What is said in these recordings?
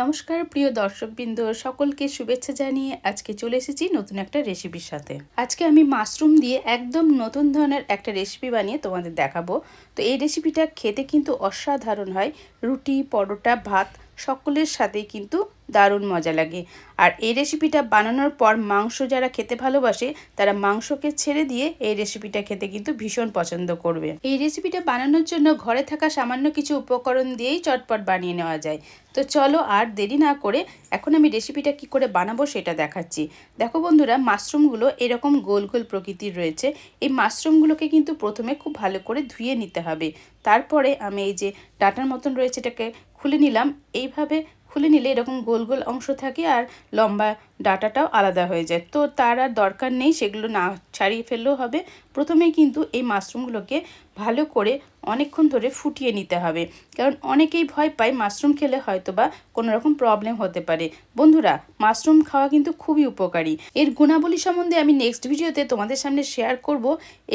নমস্কার, প্রিয় দর্শকবৃন্দ, সকলকে শুভেচ্ছা জানিয়ে আজকে চলে এসেছি নতুন একটা রেসিপির সাথে। আজকে আমি মাশরুম দিয়ে একদম নতুন ধরনের একটা রেসিপি বানিয়ে তোমাদের দেখাবো। তো এই রেসিপিটা খেতে কিন্তু অসাধারণ হয়। রুটি, পরোটা, ভাত, সকলের সাথেই কিন্তু দারুণ মজা লাগে। আর এই রেসিপিটা বানানোর পর মাংস যারা খেতে ভালোবাসে, তারা মাংসকে ছেড়ে দিয়ে এই রেসিপিটা খেতে কিন্তু ভীষণ পছন্দ করবে। এই রেসিপিটা বানানোর জন্য ঘরে থাকা সামান্য কিছু উপকরণ দিয়েই চটপট বানিয়ে নেওয়া যায়। তো চলো আর দেরি না করে এখন আমি রেসিপিটা কি করে বানাবো সেটা দেখাচ্ছি। দেখো বন্ধুরা মাশরুমগুলো এরকম গোল গোল প্রকৃতির রয়েছে। এই মাশরুমগুলোকে কিন্তু প্রথমে খুব ভালো করে ধুয়ে নিতে হবে। তারপরে আমি এই যে ডাটার মতন রয়েছে এটাকে খুলে নিলাম। এইভাবে খুলে নিলে এরকম গোল গোল অংশ থাকে আর লম্বা ডাটাটাও আলাদা হয়ে যায়। তো তার আর দরকার নেই, সেগুলো না ছাড়িয়ে ফেললেও হবে। প্রথমে কিন্তু এই মাশরুমগুলোকে ভালো করে অনেকক্ষণ ধরে ফুটিয়ে নিতে হবে। কারণ অনেকেই ভয় পায় মাশরুম খেলে হয়তো বা কোনো রকম প্রবলেম হতে পারে। বন্ধুরা, মাশরুম খাওয়া কিন্তু খুবই উপকারী। এর গুণাবলী সম্বন্ধে আমি নেক্সট ভিডিওতে তোমাদের সামনে শেয়ার করব।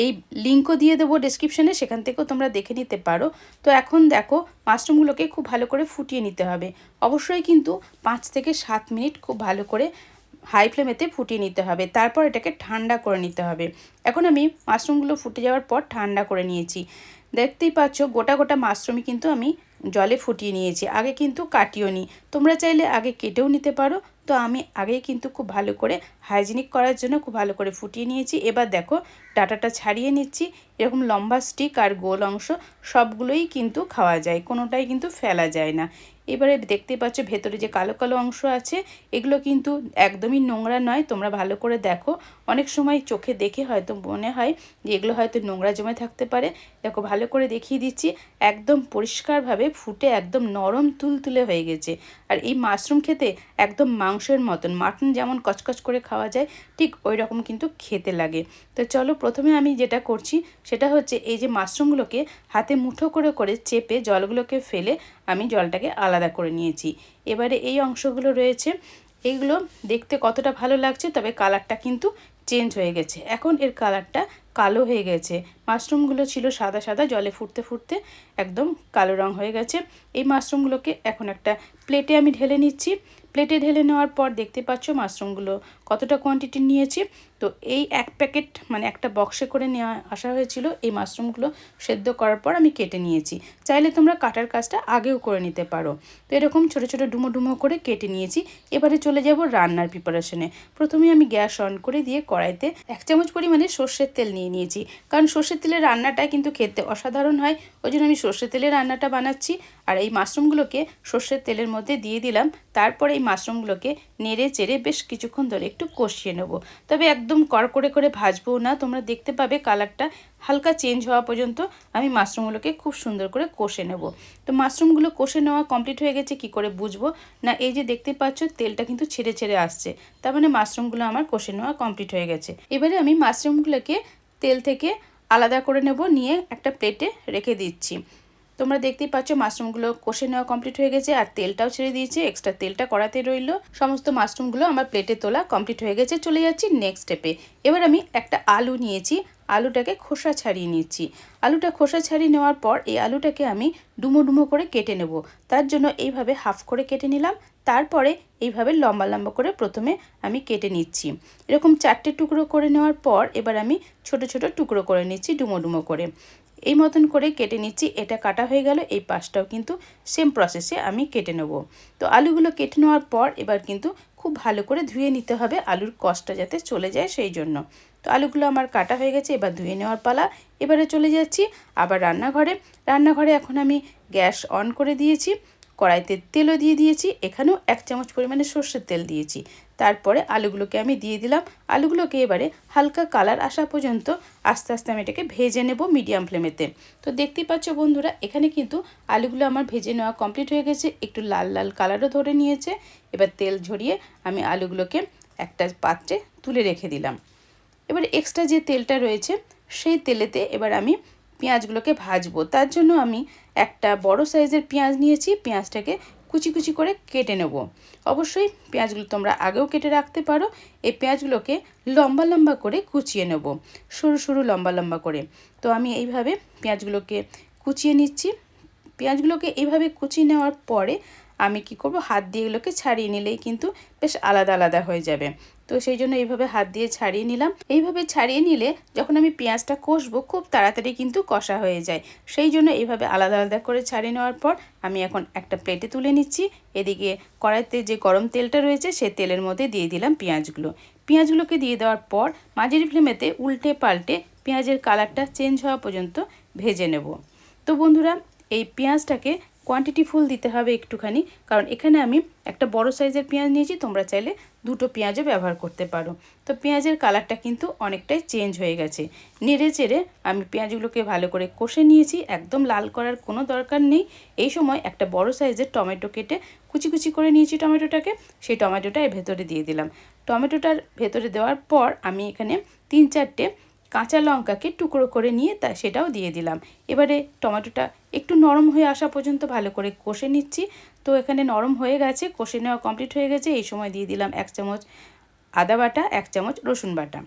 এই লিঙ্কও দিয়ে দেবো ডিসক্রিপশানে সেখান থেকেও তোমরা দেখে নিতে পারো। তো এখন দেখো, মাশরুমগুলোকে খুব ভালো করে ফুটিয়ে নিতে হবে। অবশ্যই কিন্তু পাঁচ থেকে সাত মিনিট খুব ভালো করে হাই ফ্লেমেতে ফুটিয়ে নিতে হবে। তারপর এটাকে ঠান্ডা করে নিতে হবে। এখন আমি মাশরুমগুলো ফুটে যাওয়ার পর ঠান্ডা করে নিয়েছি। দেখতেই পাচ্ছ, গোটা গোটা মাশরুমই কিন্তু আমি জলে ফুটিয়ে নিয়েছি। আগে কিন্তু কাটিও নি। তোমরা চাইলে আগে কেটেও নিতে পারো। তো আমি আগেই কিন্তু খুব ভালো করে হাইজিনিক করার জন্য খুব ভালো করে ফুটিয়ে নিয়েছি। এবার দেখো, ডাটাটা ছাড়িয়ে নিচ্ছি। এরকম লম্বা স্টিক আর গোল অংশ সবগুলোই কিন্তু খাওয়া যায়, কোনোটাই কিন্তু ফেলা যায় না। এবারে দেখতে পাচ্ছ ভেতরে যে কালো কালো অংশ আছে, এগুলো কিন্তু একদমই নোংরা নয়, তোমরা ভালো করে দেখো। অনেক সময় চোখে দেখে হয়তো মনে হয় যে এগুলো হয়তো নোংরা জমে থাকতে পারে। দেখো, ভালো করে দেখিয়ে দিচ্ছি, একদম পরিষ্কারভাবে ফুটে একদম নরম তুলতুলে হয়ে গেছে। আর এই মাশরুম খেতে একদম মাংসের মতন, মাটন যেমন কচকচ করে খাওয়া যায়, ঠিক ওই রকম কিন্তু খেতে লাগে। তো চলো, প্রথমে আমি যেটা করছি সেটা হচ্ছে এই যে মাশরুমগুলোকে হাতে মুঠো করে করে চেপে জলগুলোকে ফেলে আমি জলটাকে আলাদা করে নিয়েছি। এবারে এই অংশগুলো রয়েছে। এইগুলো দেখতে কতটা ভালো লাগছে, তবে কালারটা কিন্তু চেঞ্জ হয়ে গেছে। এখন এর কালারটা কালো হয়ে গেছে। মাশরুমগুলো ছিল সাদা সাদা, জলে ফুটতে ফুটতে একদম কালো রং হয়ে গেছে। এই মাশরুমগুলোকে এখন একটা প্লেটে আমি ঢেলে নিচ্ছি। প্লেটে ঢেলে নেওয়ার পর দেখতে পাচ্ছ মাশরুমগুলো কতটা কোয়ান্টিটি নিয়েছি। তো এই এক প্যাকেট মানে একটা বক্সে করে নেওয়া, আসা হয়েছিল এই মাশরুমগুলো সেদ্ধ করার পর আমি কেটে নিয়েছি। চাইলে তোমরা কাটার কাজটা আগেও করে নিতে পারো। তো এরকম ছোটো ছোটো ডুমো ডুমো করে কেটে নিয়েছি। এবারে চলে যাব রান্নার প্রিপারেশনে প্রথমে আমি গ্যাস অন করে দিয়ে কড়াইতে এক চামচ পরিমাণে সর্ষের তেল নিয়ে নিয়েছি। কারণ সর্ষের তেলের রান্নাটা কিন্তু খেতে অসাধারণ হয়। ওই জন্য আমি সর্ষের তেলের রান্নাটা বানাচ্ছি। আর এই মাশরুমগুলোকে সর্ষের তেলের মধ্যে দিয়ে দিলাম। তারপরে এই মাশরুমগুলোকে নেড়ে চেড়ে বেশ কিছুক্ষণ ধরে একটু কষিয়ে নেব। তবে একদম কড়কড়ে করে ভাজবো না। তোমরা দেখতে পাবে কালারটা হালকা চেঞ্জ হওয়া পর্যন্ত আমি মাশরুমগুলোকে খুব সুন্দর করে কষে নেব। তো মাশরুমগুলো কষে নেওয়া কমপ্লিট হয়ে গেছে, কি করে বুঝব? না, এই যে দেখতে পাচ্ছ তেলটা কিন্তু ছেড়ে ছেড়ে আসছে। তার মানে মাশরুমগুলো আমার কষে নেওয়া কমপ্লিট হয়ে গেছে। এবারে আমি মাশরুমগুলোকে তেল থেকে আলাদা করে নেব, নিয়ে একটা প্লেটে রেখে দিচ্ছি। তোমরা দেখতেই পাচ্ছ মাশরুমগুলো কষে নেওয়া কমপ্লিট হয়ে গেছে, আর তেলটাও ছেড়ে দিয়েছে এক্সট্রা তেলটা কড়াতে রইল। সমস্ত মাশরুমগুলো আমার প্লেটে তোলা কমপ্লিট হয়ে গেছে, চলে যাচ্ছি নেক্সট স্টেপে এবার আমি একটা আলু নিয়েছি আলুটাকে খোসা ছাড়িয়ে নিচ্ছি। আলুটা খোসা ছাড়িয়ে নেওয়ার পর এই আলুটাকে আমি ডুমো ডুমো করে কেটে নেব। তার জন্য এইভাবে হাফ করে কেটে নিলাম। তারপরে এইভাবে লম্বা লম্বা করে প্রথমে আমি কেটে নিচ্ছি। এরকম চারটে টুকরো করে নেওয়ার পর এবার আমি ছোট ছোট টুকরো করে নিচ্ছি ডুমো ডুমো করে। এই মতন করে কেটে নিচ্ছি, এটা কাটা হয়ে গেল, এই পাশটাও কিন্তু সেম প্রসেসে আমি কেটে নেব। তো আলুগুলো কেটে নেওয়ার পর এবার কিন্তু খুব ভালো করে ধুয়ে নিতে হবে, আলুর কষ্টটা যাতে চলে যায় সেই জন্য। তো আলুগুলো আমার কাটা হয়ে গেছে, এবার ধুয়ে নেওয়ার পালা। এবারে চলে যাচ্ছি আবার রান্নাঘরে। রান্নাঘরে এখন আমি গ্যাস অন করে দিয়েছি, কড়াইতে তেলও দিয়ে দিয়েছি, এখানেও এক চামচ পরিমাণে সর্ষের তেল দিয়েছি। তারপরে আলুগুলোকে আমি দিয়ে দিলাম। আলুগুলোকে এবারে হালকা কালার আসা পর্যন্ত আস্তে আস্তে আমি এটাকে ভেজে নেব মিডিয়াম ফ্লেমেতে। তো দেখতেই পাচ্ছ বন্ধুরা, এখানে কিন্তু আলুগুলো আমার ভেজে নেওয়া কমপ্লিট হয়ে গেছে। একটু লাল লাল কালারও ধরে নিয়েছে। এবার তেল ঝরিয়ে আমি আলুগুলোকে একটা পাত্রে তুলে রেখে দিলাম। এবার এক্সট্রা যে তেলটা রয়েছে, সেই তেলেতে এবার আমি পেঁয়াজগুলোকে ভাজবো। তার জন্য আমি একটা বড় সাইজের পেঁয়াজ নিয়েছি। পেঁয়াজটাকে কুচি কুচি করে কেটে নেব। অবশ্যই পেঁয়াজগুলো তোমরা আগেও কেটে রাখতে পারো। এই পেঁয়াজগুলোকে লম্বা লম্বা করে কুচিয়ে নেব। সরু সরু লম্বা লম্বা করে। তো আমি এইভাবে পেঁয়াজগুলোকে কুচিয়ে নিচ্ছি। পেঁয়াজগুলোকে এইভাবে কুচিয়ে নেওয়ার পরে আমি কি করব? হাত দিয়ে এগুলোকে ছাড়িয়ে নিলেই কিন্তু বেশ আলাদা আলাদা হয়ে যাবে। তো সেই জন্য এইভাবে হাত দিয়ে ছাড়িয়ে নিলাম। এইভাবে ছাড়িয়ে নিলে যখন আমি পেঁয়াজটা কষবো, খুব তাড়াতাড়ি কিন্তু কষা হয়ে যায়। সেই জন্য এইভাবে আলাদা আলাদা করে ছাড়িয়ে নেওয়ার পর আমি এখন একটা প্লেটে তুলে নিচ্ছি। এদিকে কড়াইতে যে গরম তেলটা রয়েছে, সে তেলের মধ্যে দিয়ে দিলাম পেঁয়াজগুলো। পেঁয়াজগুলোকে দিয়ে দেওয়ার পর মাঝের ফ্লেমেতে উল্টে পাল্টে পেঁয়াজের কালারটা চেঞ্জ হওয়া পর্যন্ত ভেজে নেব। তো বন্ধুরা, এই পেঁয়াজটাকে কোয়ান্টিটি ফুল দিতে হবে একটুখানি, কারণ এখানে আমি একটা বড় সাইজের পেঁয়াজ নিয়েছি, তোমরা চাইলে দুটো পেঁয়াজও ব্যবহার করতে পারো। তো পেঁয়াজের কালারটা কিন্তু অনেকটাই চেঞ্জ হয়ে গেছে। নেড়ে চেড়ে আমি পেঁয়াজগুলোকে ভালো করে কষে নিয়েছি, একদম লাল করার কোনো দরকার নেই। এই সময় একটা বড় সাইজের টমেটো কেটে কুচি কুচি করে নিয়েছি টমেটোটাকে, সেই টমেটোটা এর ভেতরে দিয়ে দিলাম। টমেটোটার ভেতরে দেওয়ার পর আমি এখানে তিন চারটে কাঁচা লঙ্কাকে টুকরো করে নিয়ে তা সেটাও দিয়ে দিলাম। এবারে টমেটোটা একটু নরম হয়ে আসা পর্যন্ত ভালো করে কষে নিচ্ছি। তো এখানে নরম হয়ে গেছে, কষে নেওয়া কমপ্লিট হয়ে গেছে। এই সময় দিয়ে দিলাম এক চামচ আদা বাটা, এক চামচ রসুন বাটা।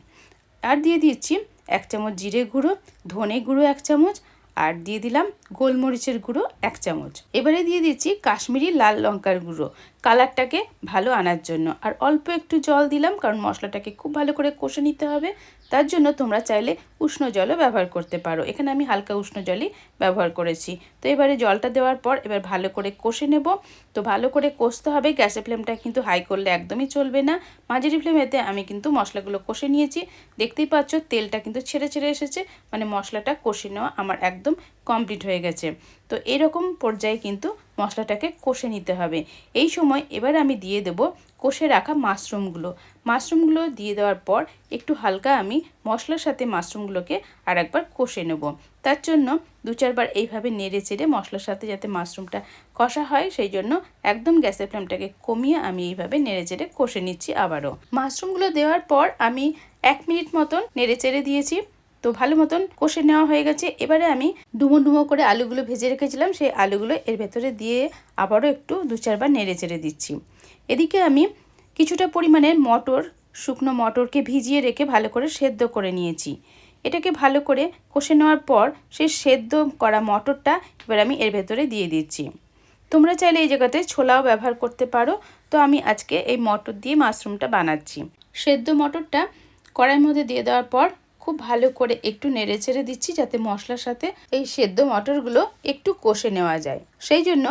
আর দিয়ে দিচ্ছি এক চামচ জিরে গুঁড়ো, ধনে গুঁড়ো এক চামচ, আর দিয়ে দিলাম গোলমরিচের গুঁড়ো এক চামচ। এবারে দিয়ে দিচ্ছি কাশ্মীরি লাল লঙ্কার গুঁড়ো। কালারটাকে ভালো আনার জন্য। আর অল্প একটু জল দিলাম, কারণ মশলাটাকে খুব ভালো করে কষে নিতে হবে। তার জন্য তোমরা চাইলে উষ্ণ জলও ব্যবহার করতে পারো। এখানে আমি হালকা উষ্ণ জলই ব্যবহার করেছি। তো এবারে জলটা দেওয়ার পর এবার ভালো করে কষে নেব। তো ভালো করে কষতে হবে। গ্যাসের ফ্লেমটা কিন্তু হাই করলে একদমই চলবে না। মাঝারি ফ্লেমেতে আমি কিন্তু মশলাগুলো কষে নিয়েছি। দেখতেই পাচ্ছ তেলটা কিন্তু ছেড়ে ছেড়ে এসেছে। মানে মশলাটা কষে নেওয়া আমার একদম কমপ্লিট হয়ে গেছে। তো এরকম পর্যায়ে কিন্তু মশলাটাকে কষে নিতে হবে। এই সময় এবার আমি দিয়ে দেব কষে রাখা মাশরুমগুলো। মাশরুমগুলো দিয়ে দেওয়ার পর একটু হালকা আমি মশলার সাথে মাশরুমগুলোকে আর একবার কষে নেব। তার জন্য দু চারবার এইভাবে নেড়ে চেড়ে মশলার সাথে যাতে মাশরুমটা কষা হয়, সেই জন্য একদম গ্যাসের ফ্লেমটাকে কমিয়ে আমি এইভাবে নেড়ে চেড়ে কষে নিচ্ছি আবারও। মাশরুমগুলো দেওয়ার পর আমি এক মিনিট মতন নেড়ে চেড়ে দিয়েছি। তো ভালো মতন কষে নেওয়া হয়ে গেছে। এবারে আমি ডুমো ডুমো করে আলুগুলো ভেজে রেখেছিলাম, সেই আলুগুলো এর ভেতরে দিয়ে আবারও একটু দু চারবার নেড়ে চেড়ে দিচ্ছি। এদিকে আমি কিছুটা পরিমাণের মটর, শুকনো মটরকে ভিজিয়ে রেখে ভালো করে সেদ্ধ করে নিয়েছি। এটাকে ভালো করে কষে নেওয়ার পর সেই সেদ্ধ করা মটরটা এবার আমি এর ভেতরে দিয়ে দিচ্ছি। তোমরা চাইলে এই জায়গাতে ছোলাও ব্যবহার করতে পারো। তো আমি আজকে এই মটর দিয়ে মাশরুমটা বানাচ্ছি। সেদ্ধ মটরটা কড়াইয়ের মধ্যে দিয়ে দেওয়ার পর খুব ভালো করে একটু নেড়ে ছেড়ে দিচ্ছি যাতে মশলার সাথে এই সেদ্ধ মটরগুলো একটু কষে নেওয়া যায়। সেই জন্য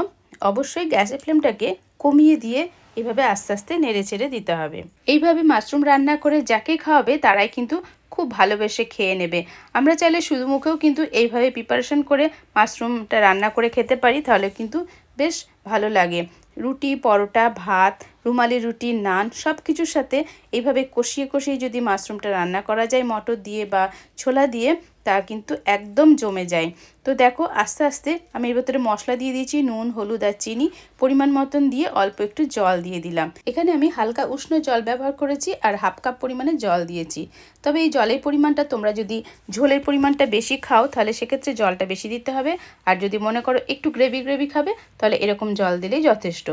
অবশ্যই গ্যাসের ফ্লেমটাকে কমিয়ে দিয়ে এভাবে আস্তে আস্তে নেড়ে ছেড়ে দিতে হবে। এইভাবে মাশরুম রান্না করে যাকে খাওয়াবে তারাই কিন্তু খুব ভালোবেসে খেয়ে নেবে। আমরা চাইলে শুধু মুখেও কিন্তু এইভাবে প্রিপারেশন করে মাশরুমটা রান্না করে খেতে পারি, তাহলে কিন্তু বেশ ভালো লাগে। রুটি, পরোটা, ভাত, রুমালি রুটি, নান সব কিছুর সাথে এইভাবে কষিয়ে কষিয়ে যদি মাশরুমটা রান্না করা যায়, মটর দিয়ে বা ছোলা দিয়ে তা কিন্তু একদম জমে যায়। তো দেখো, আস্তে আস্তে আমি এর ভেতরে মশলা দিয়ে দিয়েছি, নুন, হলুদ আর চিনি, পরিমাণ মতন দিয়ে অল্প একটু জল দিয়ে দিলাম। এখানে আমি হালকা উষ্ণ জল ব্যবহার করেছি আর হাফ কাপ পরিমাণে জল দিয়েছি। তবে এই জলের পরিমাণটা তোমরা যদি ঝোলের পরিমাণটা বেশি খাও, তাহলে সেক্ষেত্রে জলটা বেশি দিতে হবে। আর যদি মনে করো একটু গ্রেভি গ্রেভি খাবে, তাহলে এরকম জল দিলেই যথেষ্ট।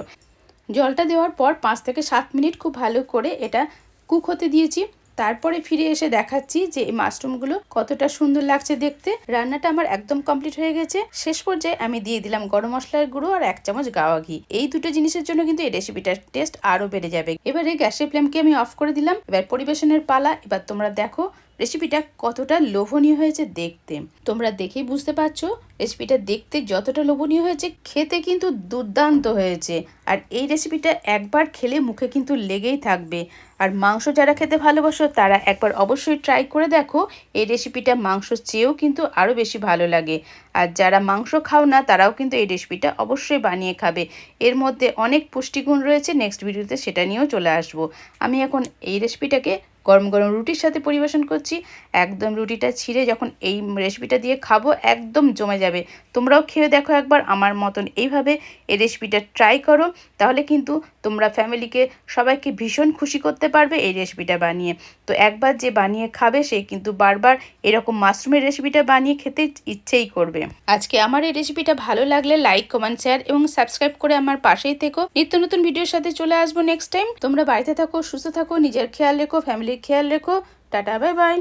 জলটা দেওয়ার পর পাঁচ থেকে সাত মিনিট খুব ভালো করে এটা কুক হতে দিয়েছি। তারপরে ফিরে এসে দেখাচ্ছি যে এই মাশরুমগুলো কতটা সুন্দর লাগছে দেখতে। রান্নাটা আমার একদম কমপ্লিট হয়ে গেছে। শেষ পর্যায়ে আমি দিয়ে দিলাম গরম মশলার গুঁড়ো আর এক চামচ গাওয়া ঘি। এই দুটো জিনিসের জন্য কিন্তু এই রেসিপিটার টেস্ট আরও বেড়ে যাবে। এবারে গ্যাসের ফ্লেমকে আমি অফ করে দিলাম। এবার পরিবেশনের পালা, এবার তোমরা দেখো রেসিপিটা কতটা লোভনীয় হয়েছে দেখতে। তোমরা দেখেই বুঝতে পারছ রেসিপিটা দেখতে যতটা লোভনীয় হয়েছে, খেতে কিন্তু দুর্দান্ত হয়েছে। আর এই রেসিপিটা একবার খেলে মুখে কিন্তু লেগেই থাকবে। আর মাংস যারা খেতে ভালোবাসো, তারা একবার অবশ্যই ট্রাই করে দেখো, এই রেসিপিটা মাংসর চেয়েও কিন্তু আরও বেশি ভালো লাগে। আর যারা মাংস খাও না, তারাও কিন্তু এই রেসিপিটা অবশ্যই বানিয়ে খাবে। এর মধ্যে অনেক পুষ্টিগুণ রয়েছে নেক্সট ভিডিওতে সেটা নিয়েও চলে আসব। আমি এখন এই রেসিপিটাকে গরম গরম রুটির সাথে পরিবেশন করছি। একদম রুটিটা ছিঁড়ে যখন এই রেসিপিটা দিয়ে খাব, একদম জমে যাবে। তোমরাও খেয়ে দেখো একবার, আমার মতন এইভাবে এই রেসিপিটা ট্রাই করো। তাহলে কিন্তু তোমরা ফ্যামিলিকে সবাইকে ভীষণ খুশি করতে পারবে এই রেসিপিটা বানিয়ে। তো একবার যে বানিয়ে খাবে, সে কিন্তু বারবার এরকম মাশরুমের রেসিপিটা বানিয়ে খেতে ইচ্ছেই করবে। আজকে আমার এই রেসিপিটা ভালো লাগলে লাইক কমেন্ট শেয়ার এবং সাবস্ক্রাইব করে আমার পাশেই থেকো। নিত্য নতুন ভিডিওর সাথে চলে আসব নেক্সট টাইম তোমরা বাড়িতে থাকো, সুস্থ থাকো, নিজের খেয়াল রেখো ফ্যামিলির খেয়াল রেখো টাটা বাই বাই